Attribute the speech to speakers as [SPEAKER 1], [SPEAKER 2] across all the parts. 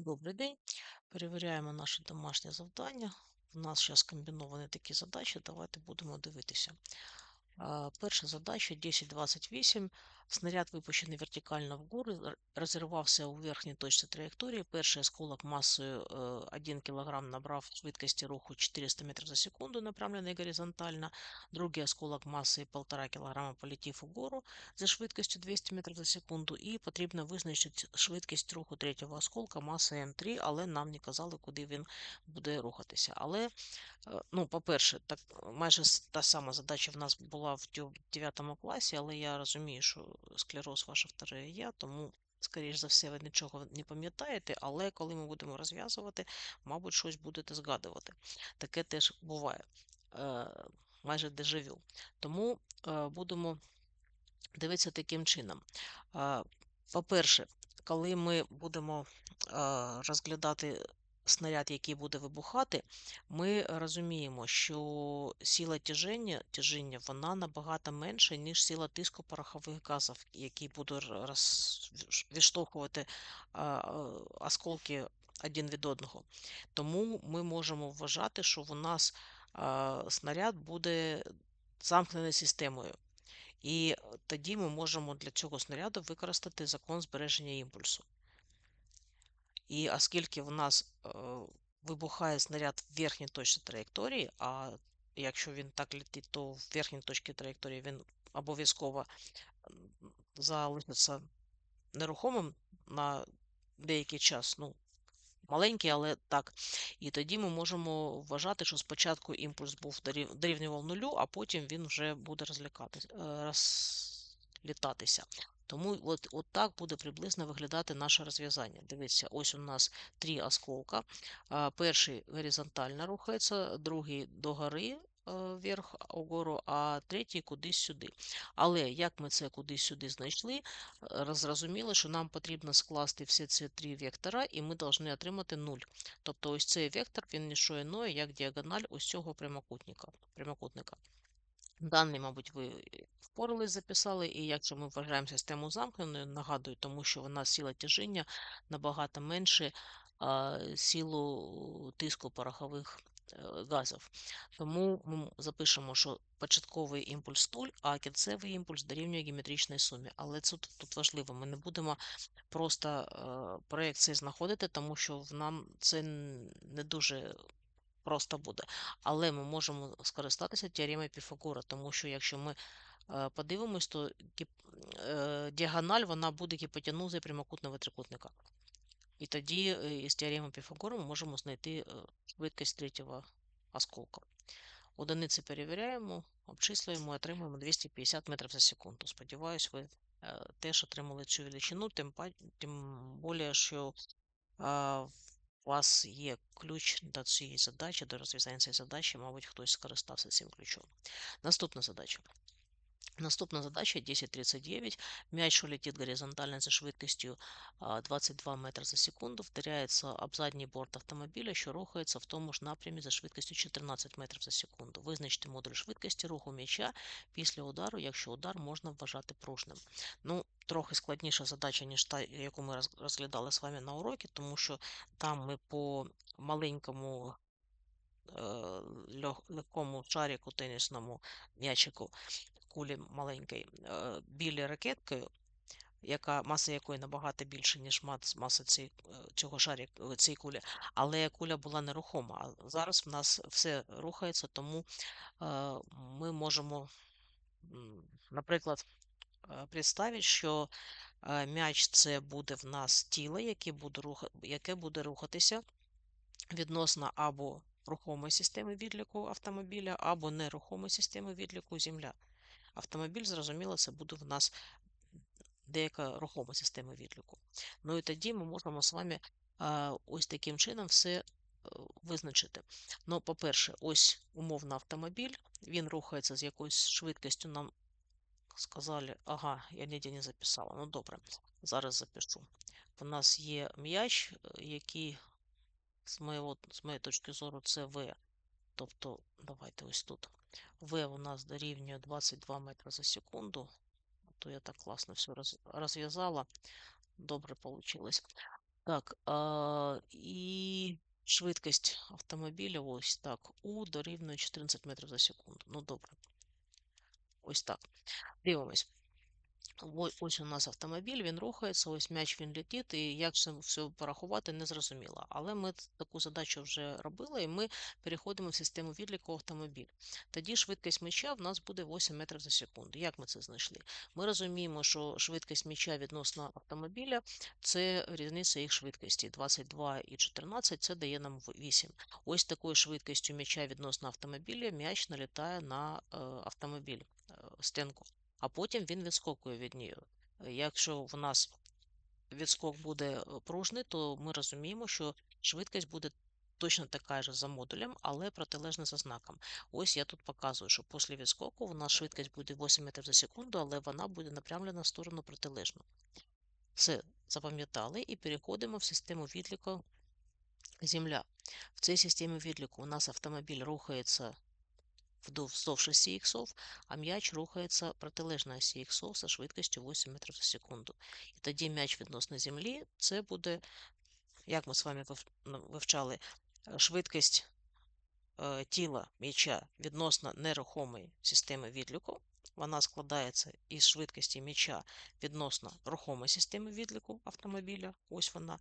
[SPEAKER 1] Добрий день. Перевіряємо наше домашнє завдання. У нас зараз комбіновані такі задачі. Давайте будемо дивитися. Перша задача 1028. Снаряд випущений вертикально вгору, розірвався у верхній точці траєкторії. Перший осколок масою е, 1 кг набрав швидкості руху 400 метрів за секунду, направлений горизонтально. Другий осколок масою 1,5 кг полетів угору за швидкістю 200 метрів за секунду. І потрібно визначити швидкість руху третього осколка масою М3, але нам не казали, куди він буде рухатися. Але Е, Ну, по-перше, так майже та сама задача в нас була в 9 класі, але я розумію, що склероз ваше вторе я, тому, скоріш за все, ви нічого не пам'ятаєте, але коли ми будемо розв'язувати, мабуть, щось будете згадувати. Таке теж буває. Е, майже дежавю. Тому е, будемо дивитися таким чином. Е, По-перше, коли ми будемо розглядати снаряд, який буде вибухати, ми розуміємо, що сила тяжіння, тяжіння вона набагато менша, ніж сила тиску порохових газів, які будуть роз... відштовхувати осколки один від одного. Тому ми можемо вважати, що у нас снаряд буде замкненою системою. І тоді ми можемо для цього снаряду використати закон збереження імпульсу. І оскільки в нас е, вибухає снаряд в верхній точці траєкторії, а якщо він так летить, то в верхній точці траєкторії він обов'язково залишиться нерухомим на деякий час. Ну, маленький, але так. І тоді ми можемо вважати, що спочатку імпульс був дорів- дорівнював нулю, а потім він вже буде е, розлітатися. Тому от, от так буде приблизно виглядати наше розв'язання. Дивіться, ось у нас три осколка. Перший горизонтально рухається, другий догори е, вверх угору, а третій кудись сюди. Але як ми це кудись сюди знайшли, е, зрозуміло, що нам потрібно скласти всі ці три вектора, і ми повинні отримати 0. Тобто ось цей вектор, він не що іное, як діагональ ось цього прямокутника. прямокутника. Даний, мабуть, ви впорались, записали, і якщо ми вважаємо систему замкненою, нагадую, тому що вона сила тяжіння набагато менше а, силу тиску порохових е, газів. Тому ми запишемо, що початковий імпульс 0, а кінцевий імпульс дорівнює геометричній сумі. Але це тут, важливо, ми не будемо просто е, проекції знаходити, тому що нам це не дуже просто буде. Але ми можемо скористатися теоремою Піфагора, тому що якщо ми е, подивимось, то е, діагональ вона буде гіпотенузою прямокутного трикутника. І тоді е, із теореми Піфагора ми можемо знайти швидкість третього осколка. Одиниці перевіряємо, обчислюємо і отримуємо 250 метрів за секунду. Сподіваюсь, ви теж отримали цю величину, тим, тим більше, що у вас є ключ до цієї задачі, до розв'язання цієї задачі, мабуть, хтось скористався цим ключом. Наступна задача. Наступна задача 1039. М'яч, що горизонтально за швидкістю 22 метри за секунду, вдаряється об задній борт автомобіля, що рухається в тому ж напрямі за швидкістю 14 метрів за секунду. Визначте модуль швидкості руху м'яча після удару, якщо удар можна вважати пружним. Ну, трохи складніша задача, ніж та, яку ми розглядали з вами на уроці, тому що там ми по маленькому е, легкому шарику тенісному м'ячику кулі маленької е, білі ракеткою, яка маса якої набагато більше, ніж маса цієї, е, цього шарик, е, цієї кулі, але куля була нерухома. А зараз в нас все рухається, тому ми можемо, наприклад, е, що м'яч це буде в нас тіло, яке буде, рухатися відносно або рухомої системи відліку автомобіля, або нерухомої системи відліку земля. Автомобіль, зрозуміло, це буде в нас деяка рухома система відліку. Ну і тоді ми можемо з вами ось таким чином все е, визначити. Ну, по-перше, ось умовно автомобіль, він рухається з якоюсь швидкістю. Нам сказали, ага, я ніде не записала. Ну добре, зараз запишу. У нас є м'яч, е, який, з моєго, з моєї точки зору, це В. Тобто, давайте ось тут. В у нас дорівнює 22 метри за секунду. То я так класно все розв'язала. Добре вийшло. Так, а, і швидкість автомобіля ось так. У дорівнює 14 метрів за секунду. Ну, добре. Ось так. Дивимось. Ось у нас автомобіль, він рухається, ось м'яч він летить, і як це все порахувати, не зрозуміло. Але ми таку задачу вже робили, і ми переходимо в систему відліку автомобіль. Тоді швидкість м'яча в нас буде 8 метрів за секунду. Як ми це знайшли? Ми розуміємо, що швидкість м'яча відносно автомобіля це різниця їх швидкості. 22 і 14 це дає нам 8. Ось такою швидкістю м'яча відносно автомобіля м'яч налітає на е, автомобіль, стінку а потім він відскокує від. Е, Якщо в нас відскок буде е, пружний, то ми розуміємо, що швидкість буде точно така ж за модулем, але протилежна за знаком. Ось я тут показую, що після відскоку у нас швидкість буде 8 метрів за секунду, але вона буде напрямлена в сторону протилежну. Все запам'ятали і переходимо в систему відліку Земля. В цій системі відліку у нас автомобіль рухається вздовж осі іксов, а м'яч рухається протилежно осі іксов за швидкістю 8 метрів за секунду. І тоді м'яч відносно землі, це буде, як ми з вами ну, вивчали, е, швидкість е, тіла м'яча відносно нерухомої системи відліку. Вона складається із швидкості м'яча відносно рухомої системи відліку автомобіля. Ось вона.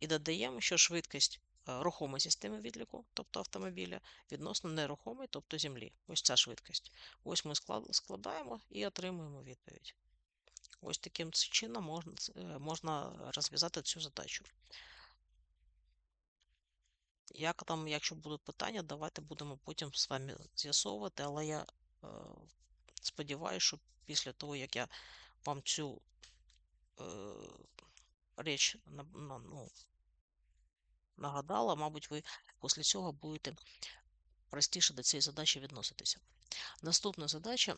[SPEAKER 1] І додаємо, що швидкість рухомої системи відліку, тобто автомобіля, відносно нерухомої, тобто землі. Ось ця швидкість. Ось ми складаємо і отримуємо відповідь. Ось таким чином можна, е, можна розв'язати цю задачу. Як там, якщо будуть питання, давайте будемо потім з вами з'ясовувати, але я е, сподіваюся, що після того, як я вам цю е, річ на- ну, нагадала, мабуть, ви після цього будете простіше до цієї задачі відноситися. Наступна задача,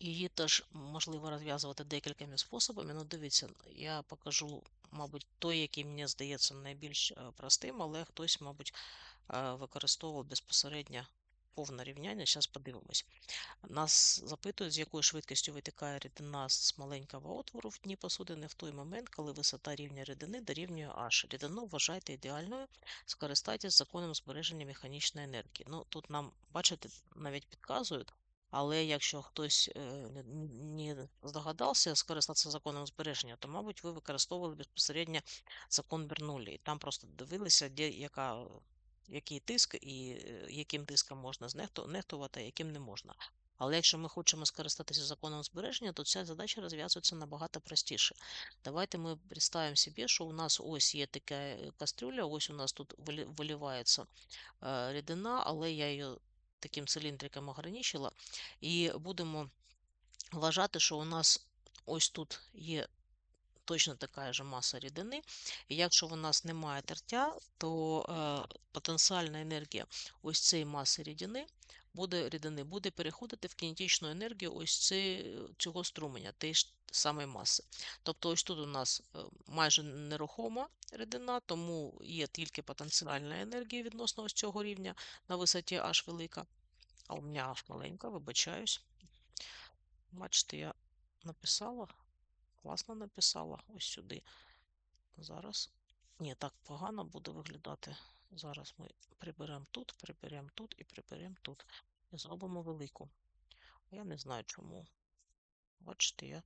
[SPEAKER 1] її теж можливо розв'язувати декількома способами. Ну, дивіться, я покажу, мабуть, той, який мені здається найбільш е, простим, але хтось, мабуть, е, використовував безпосередньо повне рівняння. Зараз подивимось. Нас запитують, з якою швидкістю витікає рідина з маленького отвору в дні посудини в той момент, коли висота рівня рідини дорівнює H. Рідину вважайте ідеальною, скористайтесь законом збереження механічної енергії. Ну, тут нам, бачите, навіть підказують, але якщо хтось не здогадався скористатися законом збереження, то, мабуть, ви використовували безпосередньо закон Бернулі. І там просто дивилися, де яка. Який тиск і е, яким тиском можна знехту- нехтувати, а яким не можна. Але якщо ми хочемо скористатися законом збереження, то ця задача розв'язується набагато простіше. Давайте ми представимо собі, що у нас ось є така е, кастрюля, ось у нас тут виливається е, рідина, але я її таким циліндриком ограничила. І будемо вважати, що у нас ось тут є точно така ж маса рідини. І якщо у нас немає тертя, то е, потенціальна енергія ось цієї маси рідини буде рідини буде переходити в кінетичну енергію ось ці, цього струменя, тієї ж самої маси. Тобто ось тут у нас е, майже нерухома рідина, тому є тільки потенціальна енергія відносно ось цього рівня на висоті H велика. А у мене H маленька, вибачаюсь. Бачите, я написала. Класно написала ось сюди. Зараз. Ні, так погано буде виглядати. Зараз ми приберемо тут, приберемо тут і приберемо тут. І зробимо велику. Я не знаю чому. Бачите, я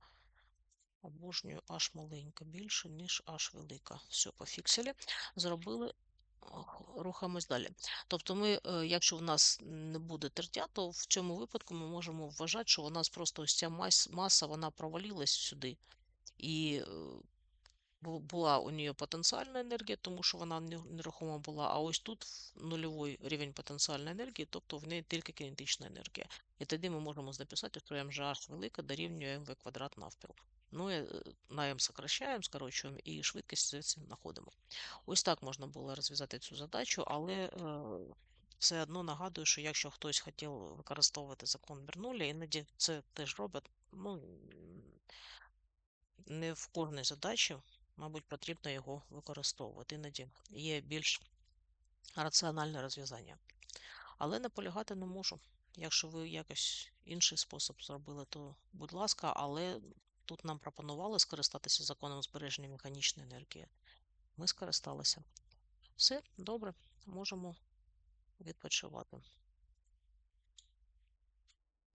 [SPEAKER 1] обожнюю аж маленька більше, ніж аж велика. Все, пофіксили. Зробили. Рухаємось далі. Тобто, ми, е, якщо в нас не буде тертя, то в цьому випадку ми можемо вважати, що у нас просто ось ця мас- маса вона провалилась сюди. І е, була у нее потенціальна енергія, тому що вона нерухома була, а ось тут нульовий рівень потенціальної енергії, тобто в неї тільки кінетична енергія. І тоді ми можемо записати, що mgh велика дорівнює mv квадрат навпіл. Ну, і е, на m сокращаємо, скорочуємо і швидкість звідси знаходимо. Ось так можна було розв'язати цю задачу, але все одно нагадую, що якщо хтось хотів використовувати закон Бернулі, іноді це теж робить, ну, не в кожній задачі, мабуть, потрібно його використовувати. Іноді є більш раціональне розв'язання. Але наполягати не можу. Якщо ви якось інший спосіб зробили, то будь ласка, але Тут нам пропонували скористатися законом збереження механічної енергії. Ми скористалися. Все, добре, можемо відпочивати.